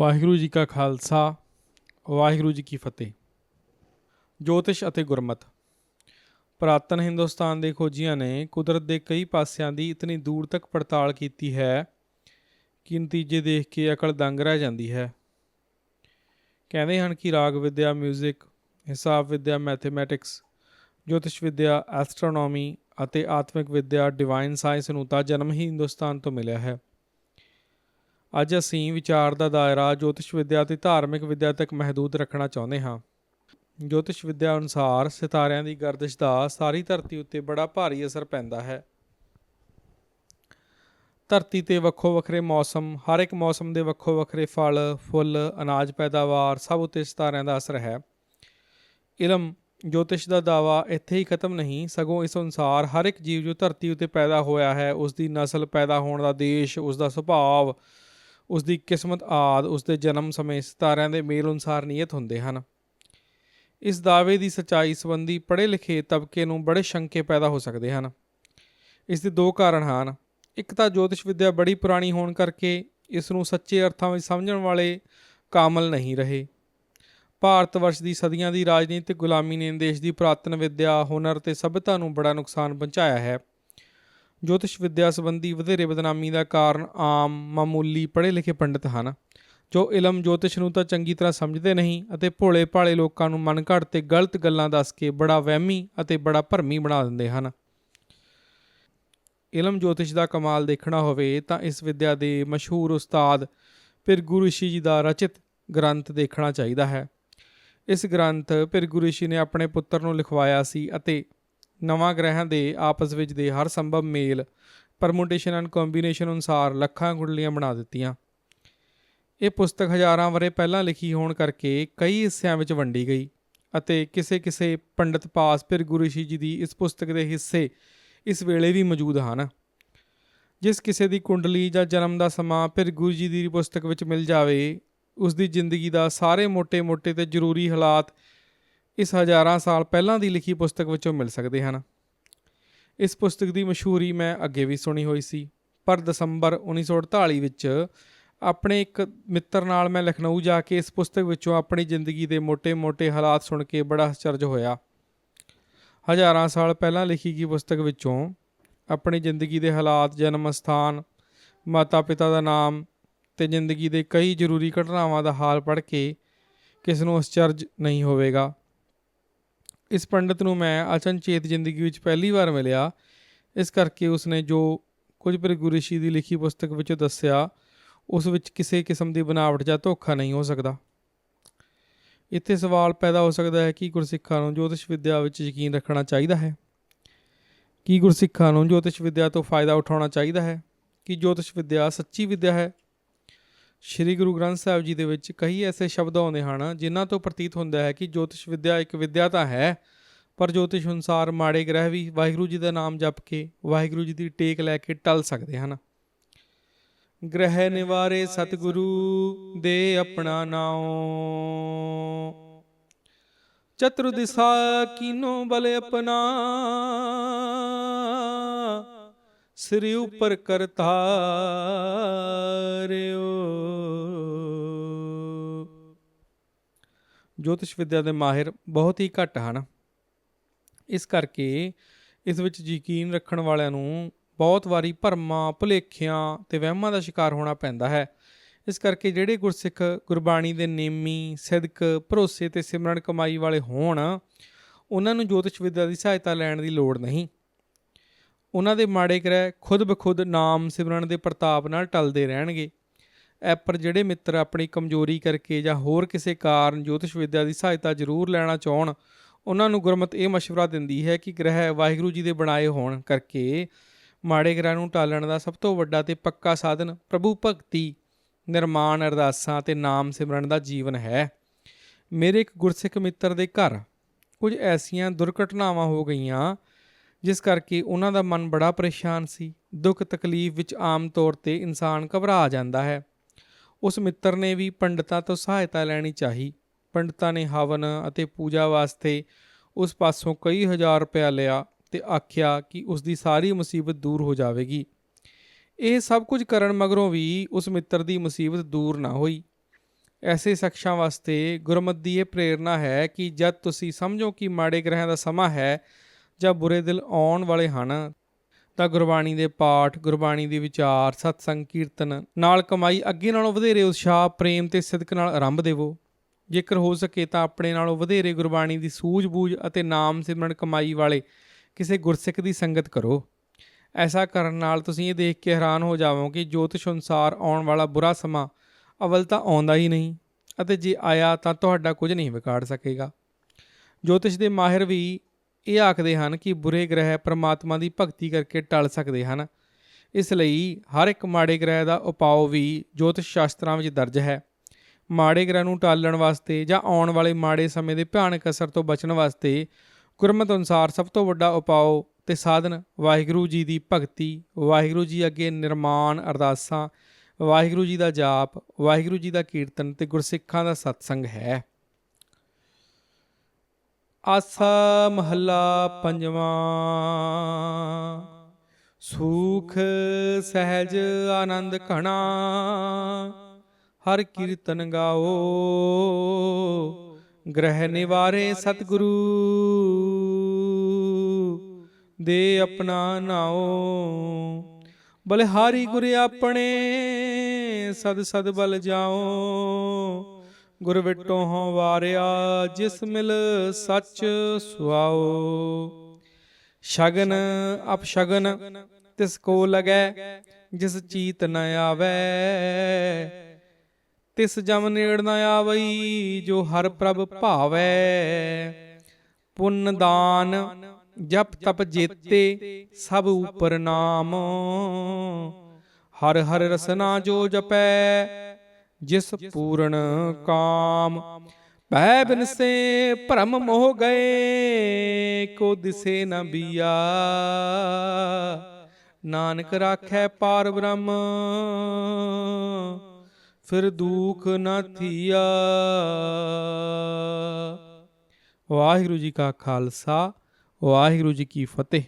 ਵਾਹਿਗੁਰੂ ਜੀ ਕਾ ਖਾਲਸਾ, ਵਾਹਿਗੁਰੂ ਜੀ ਕੀ ਫਤਿਹ। ਜੋਤਿਸ਼ ਅਤੇ ਗੁਰਮਤ। ਪ੍ਰਾਤਨ ਹਿੰਦੁਸਤਾਨ ਦੇ ਖੋਜੀਆਂ ਨੇ ਕੁਦਰਤ ਦੇ ਕਈ ਪਾਸਿਆਂ ਦੀ ਇਤਨੀ ਦੂਰ ਤੱਕ ਪੜਤਾਲ ਕੀਤੀ ਹੈ ਕਿ ਨਤੀਜੇ ਦੇਖ ਕੇ ਅਕਲ ਦੰਗ ਰਹਿ ਜਾਂਦੀ ਹੈ। ਕਹਿੰਦੇ ਹਨ ਕਿ ਰਾਗ ਵਿਦਿਆ 뮤직 ਹਿਸਾਬ ਵਿਦਿਆ ਮੈਥਮੈਟਿਕਸ ਜੋਤਿਸ਼ ਵਿਦਿਆ ਐਸਟਰੋਨੋਮੀ ਅਤੇ ਆਤਮਿਕ ਵਿਦਿਆ ਡਿਵਾਈਨ ਸਾਇੰਸ ਨੂੰ ਤਾਂ ਜਨਮ ਹੀ ਹਿੰਦੁਸਤਾਨ ਤੋਂ ਮਿਲਿਆ ਹੈ। ਅੱਜ ਅਸੀਂ ਵਿਚਾਰ ਦਾ ਦਾਇਰਾ ਜੋਤਿਸ਼ ਵਿਦਿਆ ਤੇ ਧਾਰਮਿਕ ਵਿਦਿਆ ਤੱਕ ਮਹਦੂਦ ਰੱਖਣਾ ਚਾਹੁੰਦੇ ਹਾਂ। ਜੋਤਿਸ਼ ਵਿਦਿਆ ਅਨੁਸਾਰ ਸਿਤਾਰਿਆਂ ਦੀ ਗਰਦਿਸ਼ ਦਾ ਸਾਰੀ ਧਰਤੀ ਉੱਤੇ ਬੜਾ ਭਾਰੀ ਅਸਰ ਪੈਂਦਾ ਹੈ। ਧਰਤੀ ਤੇ ਵੱਖੋ ਵੱਖਰੇ ਮੌਸਮ, ਹਰ ਇੱਕ ਮੌਸਮ ਦੇ ਵੱਖੋ ਵੱਖਰੇ ਫਲ, ਫੁੱਲ, ਅਨਾਜ, ਪੈਦਾਵਾਰ ਸਭ ਉੱਤੇ ਸਿਤਾਰਿਆਂ ਦਾ ਅਸਰ ਹੈ। ਇਲਮ, ਜੋਤਿਸ਼ ਦਾ ਦਾਵਾ ਇੱਥੇ ਹੀ ਖਤਮ ਨਹੀਂ, ਸਗੋਂ ਇਸ ਅਨੁਸਾਰ ਹਰ ਇੱਕ ਜੀਵ ਜੋ ਧਰਤੀ ਉੱਤੇ ਪੈਦਾ ਹੋਇਆ ਹੈ ਉਸ ਦੀ ਨਸਲ ਪੈਦਾ ਹੋਣ ਦਾ ਦੇਸ਼ ਉਸ ਦਾ ਸੁਭਾਅ ਉਸ ਦੀ ਕਿਸਮਤ ਆਦ ਉਸ ਦੇ ਜਨਮ ਸਮੇਂ ਸਿਤਾਰਿਆਂ ਦੇ ਮੇਲ ਅਨੁਸਾਰ ਨਿਯਤ ਹੁੰਦੇ ਹਨ। ਇਸ ਦਾਅਵੇ ਦੀ ਸਚਾਈ ਸੰਬੰਧੀ ਪੜ੍ਹੇ ਲਿਖੇ ਤਬਕੇ ਨੂੰ ਬੜੇ ਸ਼ੰਕੇ ਪੈਦਾ ਹੋ ਸਕਦੇ ਹਨ। ਇਸ ਦੇ ਦੋ ਕਾਰਨ ਹਨ। ਇੱਕ ਤਾਂ ਜੋਤਿਸ਼ ਵਿੱਦਿਆ ਬੜੀ ਪੁਰਾਣੀ ਹੋਣ ਕਰਕੇ ਇਸ ਨੂੰ ਸੱਚੇ ਅਰਥਾਂ ਵਿੱਚ ਸਮਝਣ ਵਾਲੇ ਕਾਮਲ ਨਹੀਂ ਰਹੇ। ਭਾਰਤ ਵਰਸ਼ ਦੀ ਸਦੀਆਂ ਦੀ ਰਾਜਨੀਤਿਕ ਗੁਲਾਮੀ ਨੇ ਦੇਸ਼ ਦੀ ਪ੍ਰਾਤਨ ਵਿੱਦਿਆ, ਹੁਨਰ ਤੇ ਸਭਿਅਤਾ ਨੂੰ ਬੜਾ ਨੁਕਸਾਨ ਪਹੁੰਚਾਇਆ ਹੈ। ਜੋਤਿਸ਼ ਵਿਦਿਆ ਸੰਬੰਧੀ ਵਧੇਰੇ ਬਦਨਾਮੀ ਦਾ ਕਾਰਨ ਆਮ, ਮਾਮੂਲੀ ਪੜ੍ਹੇ ਲਿਖੇ ਪੰਡਿਤ ਹਨ, ਜੋ ਇਲਮ ਜੋਤਿਸ਼ ਨੂੰ ਤਾਂ ਚੰਗੀ ਤਰ੍ਹਾਂ ਸਮਝਦੇ ਨਹੀਂ ਅਤੇ ਭੋਲੇ ਭਾਲੇ ਲੋਕਾਂ ਨੂੰ ਮਨ ਘੜ ਤੇ ਗਲਤ ਗੱਲਾਂ ਦੱਸ ਕੇ ਬੜਾ ਵਹਿਮੀ ਅਤੇ ਬੜਾ ਭਰਮੀ ਬਣਾ ਦਿੰਦੇ ਹਨ। ਇਲਮ ਜੋਤਿਸ਼ ਦਾ ਕਮਾਲ ਦੇਖਣਾ ਹੋਵੇ ਤਾਂ ਇਸ ਵਿਦਿਆ ਦੇ ਮਸ਼ਹੂਰ ਉਸਤਾਦ ਪਿਰਗੁਰੂ ਰਿਸ਼ੀ ਜੀ ਦਾ ਰਚਿਤ ਗ੍ਰੰਥ ਦੇਖਣਾ ਚਾਹੀਦਾ ਹੈ। ਇਸ ਗ੍ਰੰਥ ਪਿਰਗੁਰੂ ਰਿਸ਼ੀ ਨੇ ਆਪਣੇ ਪੁੱਤਰ ਨੂੰ ਲਿਖਵਾਇਆ ਸੀ ਅਤੇ ਨਵਾਂ ਗ੍ਰਹਿਾਂ ਦੇ ਆਪਸ ਵਿੱਚ ਦੇ ਹਰ ਸੰਭਵ ਮੇਲ ਪਰਮੂਟੇਸ਼ਨ ਐਂਡ ਕੰਬੀਨੇਸ਼ਨ ਅਨੁਸਾਰ ਲੱਖਾਂ ਗੁੰਡਲੀਆਂ ਬਣਾ ਦਿੱਤੀਆਂ। ਇਹ ਪੁਸਤਕ ਹਜ਼ਾਰਾਂ ਵਰੇ ਪਹਿਲਾਂ ਲਿਖੀ ਹੋਣ ਕਰਕੇ ਕਈ ਹਿੱਸਿਆਂ ਵਿੱਚ ਵੰਡੀ ਗਈ ਅਤੇ ਕਿਸੇ-ਕਿਸੇ ਪੰਡਿਤ ਪਾਸ ਫਿਰ ਗੁਰੂ ਸ਼ੀ ਜੀ ਦੀ ਇਸ ਪੁਸਤਕ ਦੇ ਹਿੱਸੇ ਇਸ ਵੇਲੇ ਵੀ ਮੌਜੂਦ ਹਨ। ਜਿਸ ਕਿਸੇ ਦੀ ਕੁੰਡਲੀ ਜਾਂ ਜਨਮ ਦਾ ਸਮਾਂ ਫਿਰ ਗੁਰੂ ਜੀ ਦੀ ਪੁਸਤਕ ਵਿੱਚ ਮਿਲ ਜਾਵੇ, ਉਸ ਦੀ ਜ਼ਿੰਦਗੀ ਦਾ ਸਾਰੇ ਮੋٹے-ਮੋٹے ਤੇ ਜ਼ਰੂਰੀ ਹਾਲਾਤ ਇਸ ਹਜ਼ਾਰਾਂ ਸਾਲ ਪਹਿਲਾਂ ਦੀ ਲਿਖੀ ਪੁਸਤਕ ਵਿੱਚੋਂ ਮਿਲ ਸਕਦੇ ਹਨ। ਇਸ ਪੁਸਤਕ ਦੀ ਮਸ਼ਹੂਰੀ ਮੈਂ ਅੱਗੇ ਵੀ ਸੁਣੀ ਹੋਈ ਸੀ, ਪਰ ਦਸੰਬਰ 1948 ਵਿੱਚ ਆਪਣੇ ਇੱਕ ਮਿੱਤਰ ਨਾਲ ਮੈਂ ਲਖਨਊ ਜਾ ਕੇ ਇਸ ਪੁਸਤਕ ਵਿੱਚੋਂ ਆਪਣੀ ਜ਼ਿੰਦਗੀ ਦੇ ਮੋٹے-ਮੋٹے ਹਾਲਾਤ ਸੁਣ ਕੇ ਬੜਾ ਅਚਰਜ ਹੋਇਆ। ਹਜ਼ਾਰਾਂ ਸਾਲ ਪਹਿਲਾਂ ਲਿਖੀ ਗਈ ਪੁਸਤਕ ਵਿੱਚੋਂ ਆਪਣੀ ਜ਼ਿੰਦਗੀ ਦੇ ਹਾਲਾਤ, ਜਨਮ ਸਥਾਨ, ਮਾਤਾ-ਪਿਤਾ ਦਾ ਨਾਮ ਤੇ ਜ਼ਿੰਦਗੀ ਦੇ ਕਈ ਜ਼ਰੂਰੀ ਘਟਨਾਵਾਂ ਦਾ ਹਾਲ ਪੜ੍ਹ ਕੇ ਕਿਸ ਨੂੰ ਅਚਰਜ ਨਹੀਂ ਹੋਵੇਗਾ। ਇਸ ਪੰਡਤ ਨੂੰ ਮੈਂ ਅਚਨਚੇਤ ਜ਼ਿੰਦਗੀ ਵਿੱਚ ਪਹਿਲੀ ਵਾਰ ਮਿਲਿਆ। ਇਸ ਕਰਕੇ ਉਸਨੇ ਜੋ ਕੁਝ ਪਰ ਗੁਰਿਸ਼ੀ ਦੀ ਲਿਖੀ ਪੁਸਤਕ ਵਿੱਚ ਦੱਸਿਆ, ਉਸ ਵਿੱਚ ਕਿਸੇ ਕਿਸਮ ਦੀ ਬਨਾਵਟ ਜਾਂ ਧੋਖਾ ਨਹੀਂ ਹੋ ਸਕਦਾ। ਇੱਥੇ ਸਵਾਲ ਪੈਦਾ ਹੋ ਸਕਦਾ ਹੈ ਕਿ ਗੁਰਸਿੱਖਾਂ ਨੂੰ ਜੋਤਿਸ਼ ਵਿਦਿਆ ਵਿੱਚ ਯਕੀਨ ਰੱਖਣਾ ਚਾਹੀਦਾ ਹੈ? ਕੀ ਗੁਰਸਿੱਖਾਂ ਨੂੰ ਜੋਤਿਸ਼ ਵਿਦਿਆ ਤੋਂ ਫਾਇਦਾ ਉਠਾਉਣਾ ਚਾਹੀਦਾ ਹੈ? ਕਿ ਜੋਤਿਸ਼ ਵਿਦਿਆ ਸੱਚੀ ਵਿਦਿਆ ਹੈ? ਸ਼੍ਰੀ ਗੁਰੂ ਗ੍ਰੰਥ ਸਾਹਿਬ ਜੀ ਦੇ ਵਿੱਚ ਕਈ ਐਸੇ ਸ਼ਬਦ ਆਉਂਦੇ ਹਨ, ਜਿਨ੍ਹਾਂ ਤੋਂ ਪ੍ਰਤੀਤ ਹੁੰਦਾ ਹੈ ਕਿ ਜੋਤਿਸ਼ ਵਿਦਿਆ ਇੱਕ ਵਿਦਿਆ ਤਾਂ ਹੈ, ਪਰ ਜੋਤਿਸ਼ ਅਨੁਸਾਰ ਮਾੜੇ ਗ੍ਰਹਿ ਵੀ ਵਾਹਿਗੁਰੂ ਜੀ ਦਾ ਨਾਮ ਜਪ ਕੇ ਵਾਹਿਗੁਰੂ ਜੀ ਦੀ ਟੇਕ ਲੈ ਕੇ ਟਲ ਸਕਦੇ ਹਨ। ਗ੍ਰਹਿ ਨਿਵਾਰੇ ਸਤਿਗੁਰੂ ਦੇ ਆਪਣਾ ਨਾਉ। ਚਤੁਰ ਦਿਸਾ ਕੀਨੋ ਬਲ ਆਪਣਾ। ਸ੍ਰੀ ਉਪਰ ਕਰਤਾਰਿਓ। ਜੋਤਿਸ਼ ਵਿੱਦਿਆ ਦੇ ਮਾਹਿਰ ਬਹੁਤ ਹੀ ਘੱਟ ਹਨ। ਇਸ ਕਰਕੇ ਇਸ ਵਿੱਚ ਯਕੀਨ ਰੱਖਣ ਵਾਲਿਆਂ ਨੂੰ ਬਹੁਤ ਵਾਰੀ ਭਰਮਾਂ, ਭੁਲੇਖਿਆਂ ਤੇ ਵਹਿਮਾਂ ਦਾ ਸ਼ਿਕਾਰ ਹੋਣਾ ਪੈਂਦਾ ਹੈ। ਇਸ ਕਰਕੇ ਜਿਹੜੇ ਗੁਰਸਿੱਖ ਗੁਰਬਾਣੀ ਦੇ ਨੇਮੀ, ਸਿਦਕ, ਭਰੋਸੇ ਤੇ ਸਿਮਰਨ ਕਮਾਈ ਵਾਲੇ ਹੋਣ, ਉਹਨਾਂ ਨੂੰ ਜੋਤਿਸ਼ ਵਿਦਿਆ ਦੀ ਸਹਾਇਤਾ ਲੈਣ ਦੀ ਲੋੜ ਨਹੀਂ। ਉਹਨਾਂ ਦੇ ਮਾੜੇ ਗ੍ਰਹਿ ਖੁਦ ਬਖੁਦ ਨਾਮ ਸਿਮਰਨ ਦੇ ਪ੍ਰਤਾਪ ਨਾਲ ਟਲਦੇ ਰਹਿਣਗੇ। ਪਰ ਜਿਹੜੇ ਮਿੱਤਰ ਆਪਣੀ ਕਮਜ਼ੋਰੀ ਕਰਕੇ ਜਾਂ ਹੋਰ ਕਿਸੇ ਕਾਰਨ ਜੋਤਿਸ਼ ਵਿਦਿਆ ਦੀ ਸਹਾਇਤਾ ਜ਼ਰੂਰ ਲੈਣਾ ਚਾਹਣ, ਉਹਨਾਂ ਨੂੰ ਗੁਰਮਤ ਇਹ مشਵਰਾ ਦਿੰਦੀ ਹੈ ਕਿ ਗ੍ਰਹਿ ਵਾਹਿਗੁਰੂ ਜੀ ਦੇ ਬਣਾਏ ਹੋਣ ਕਰਕੇ ਮਾੜੇ ਗ੍ਰਹਿ ਨੂੰ ਟਾਲਣ ਦਾ ਸਭ ਤੋਂ ਵੱਡਾ ਤੇ ਪੱਕਾ ਸਾਧਨ ਪ੍ਰਭੂ ਭਗਤੀ, ਨਿਰਮਾਣ, ਅਰਦਾਸਾਂ ਤੇ ਨਾਮ ਸਿਮਰਨ ਦਾ ਜੀਵਨ ਹੈ। ਮੇਰੇ ਇੱਕ ਗੁਰਸਿੱਖ ਮਿੱਤਰ ਦੇ ਘਰ ਕੁਝ ਐਸੀਆਂ ਦੁਰਘਟਨਾਵਾਂ ਹੋ ਗਈਆਂ, ਜਿਸ ਕਰਕੇ ਉਹਨਾਂ ਦਾ ਮਨ ਬੜਾ ਪਰੇਸ਼ਾਨ ਸੀ। ਦੁੱਖ ਤਕਲੀਫ ਵਿੱਚ ਆਮ ਤੌਰ ਤੇ ਇਨਸਾਨ ਘਬਰਾ ਜਾਂਦਾ ਹੈ। ਉਸ ਮਿੱਤਰ ਨੇ ਵੀ ਪੰਡਤਾਂ ਤੋਂ ਸਹਾਇਤਾ ਲੈਣੀ ਚਾਹੀ। ਪੰਡਤਾਂ ਨੇ ਹਵਨ ਅਤੇ ਪੂਜਾ ਵਾਸਤੇ ਉਸ ਪਾਸੋਂ ਕਈ ਹਜ਼ਾਰ ਰੁਪਇਆ ਲਿਆ ਤੇ ਆਖਿਆ ਕਿ ਉਸ ਦੀ ਸਾਰੀ ਮੁਸੀਬਤ ਦੂਰ ਹੋ ਜਾਵੇਗੀ। ਇਹ ਸਭ ਕੁਝ ਕਰਨ ਮਗਰੋਂ ਵੀ ਉਸ ਮਿੱਤਰ ਦੀ ਮੁਸੀਬਤ ਦੂਰ ਨਾ ਹੋਈ। ਐਸੇ ਸ਼ਖਸਾਂ ਵਾਸਤੇ ਗੁਰਮਤਿ ਦੀ ਇਹ ਪ੍ਰੇਰਣਾ ਹੈ ਕਿ ਜਦ ਤੁਸੀਂ ਸਮਝੋ ਕਿ ਮਾੜੇ ਗ੍ਰਹਿਆਂ ਦਾ ਸਮਾਂ ਹੈ ਜਾਂ ਬੁਰੇ ਦਿਲ ਆਉਣ ਵਾਲੇ ਹਨ ਤਾਂ ਗੁਰਬਾਣੀ ਦੇ ਪਾਠ, ਗੁਰਬਾਣੀ ਦੇ ਵਿਚਾਰ, ਸਤਸੰਗ, ਕੀਰਤਨ, ਨਾਲ ਕਮਾਈ, ਅੱਗੇ ਨਾਲੋਂ ਵਧੇਰੇ ਉਤਸ਼ਾਹ, ਪ੍ਰੇਮ ਤੇ ਸਿਦਕ ਨਾਲ ਆਰੰਭ ਦੇਵੋ। ਜੇਕਰ ਹੋ ਸਕੇ ਤਾਂ ਆਪਣੇ ਨਾਲੋਂ ਵਧੇਰੇ ਗੁਰਬਾਣੀ ਦੀ ਸੂਝ-ਬੂਝ ਅਤੇ ਨਾਮ ਸਿਮਰਨ ਕਮਾਈ ਵਾਲੇ ਕਿਸੇ ਗੁਰਸਿੱਖ ਦੀ ਸੰਗਤ ਕਰੋ। ਐਸਾ ਕਰਨ ਨਾਲ ਤੁਸੀਂ ਇਹ ਦੇਖ ਕੇ ਹੈਰਾਨ ਹੋ ਜਾਵੋਗੇ ਕਿ ਜੋਤਿਸ਼ ਅਨੁਸਾਰ ਆਉਣ ਵਾਲਾ ਬੁਰਾ ਸਮਾਂ ਅਵਲ ਤਾਂ ਆਉਂਦਾ ਹੀ ਨਹੀਂ ਅਤੇ ਜੇ ਆਇਆ ਤਾਂ ਤੁਹਾਡਾ ਕੁਝ ਨਹੀਂ ਵਿਗਾੜ ਸਕੇਗਾ। ਜੋਤਿਸ਼ ਦੇ ਮਾਹਿਰ ਵੀ ਇਹ ਆਖਦੇ ਹਨ ਕਿ ਬੁਰੇ ਗ੍ਰਹਿ ਪਰਮਾਤਮਾ ਦੀ ਭਗਤੀ ਕਰਕੇ ਟਲ ਸਕਦੇ ਹਨ। ਇਸ ਲਈ ਹਰ ਇੱਕ ਮਾੜੇ ਗ੍ਰਹਿ ਦਾ ਉਪਾਅ ਵੀ ਜੋਤਿਸ਼ ਸ਼ਾਸਤਰਾਂ ਵਿੱਚ ਦਰਜ ਹੈ। ਮਾੜੇ ਗ੍ਰਹਿ ਨੂੰ ਟਾਲਣ ਵਾਸਤੇ ਜਾਂ ਆਉਣ ਵਾਲੇ ਮਾੜੇ ਸਮੇਂ ਦੇ ਭਿਆਨਕ ਅਸਰ ਤੋਂ ਬਚਣ ਵਾਸਤੇ ਗੁਰਮਤਿ ਅਨੁਸਾਰ ਸਭ ਤੋਂ ਵੱਡਾ ਉਪਾਅ ਤੇ ਸਾਧਨ ਵਾਹਿਗੁਰੂ ਜੀ ਦੀ ਭਗਤੀ, ਵਾਹਿਗੁਰੂ ਜੀ ਅੱਗੇ ਨਿਰਮਾਨ ਅਰਦਾਸਾਂ, ਵਾਹਿਗੁਰੂ ਜੀ ਦਾ ਜਾਪ, ਵਾਹਿਗੁਰੂ ਜੀ ਦਾ ਕੀਰਤਨ ਤੇ ਗੁਰਸਿੱਖਾਂ ਦਾ ਸਤਸੰਗ ਹੈ। ਆਸਾ ਮਹੱਲਾ ਪੰਜਵਾਂ। ਸੂਖ, ਸਹਿਜ, ਆਨੰਦ ਘਣਾ, ਹਰ ਕੀਰਤਨ ਗਾਓ। ਗ੍ਰਹਿ ਨਿਵਾਰੇ ਸਤਿਗੁਰੂ, ਦੇ ਆਪਣਾ ਨਾਓ ਬਲਿਹਾਰੀ ਗੁਰ ਆਪਣੇ, ਸਦ ਸਦ ਬਲ ਜਾਓ ਗੁਰ ਵਿਟੋ ਹਉ ਵਾਰਿਆ, ਜਿਸ ਮਿਲ ਸੱਚ ਸੁਆਓ। ਸ਼ਗਨ ਅਪ ਸ਼ਗਨ, ਤਿਸ ਕੋ ਲਗੈ, ਜਿਸ ਚੀਤ ਨ ਆਵੈ। ਤਿਸ ਜਮ ਨੇੜ ਨ ਆਵਈ, ਜੋ ਹਰ ਪ੍ਰਭ ਭਾਵੈ। ਪੁੰਨ ਦਾਨ, ਜਪ ਤਪ ਜੇਤੇ, ਸਭ ਉਪਰ ਨਾਮ। ਹਰ ਹਰ ਰਸਨਾ ਜੋ ਜਪੈ ਜਿਸ ਪੂਰਨ ਕਾਮ ਭੈ ਬਿਨਸੇ ਭਰਮ ਮੋਹ ਗਏ ਕੋ ਦਿਸੇ ਨ ਬੀਆ। ਨਾਨਕ ਰਾਖੈ ਪਾਰ ਬ੍ਰਹਮ ਫਿਰ ਦੁਖ ਨਾ ਥੀਆ। ਵਾਹਿਗੁਰੂ ਜੀ ਕਾ ਖਾਲਸਾ ਵਾਹਿਗੁਰੂ ਜੀ ਕੀ ਫਤਿਹ।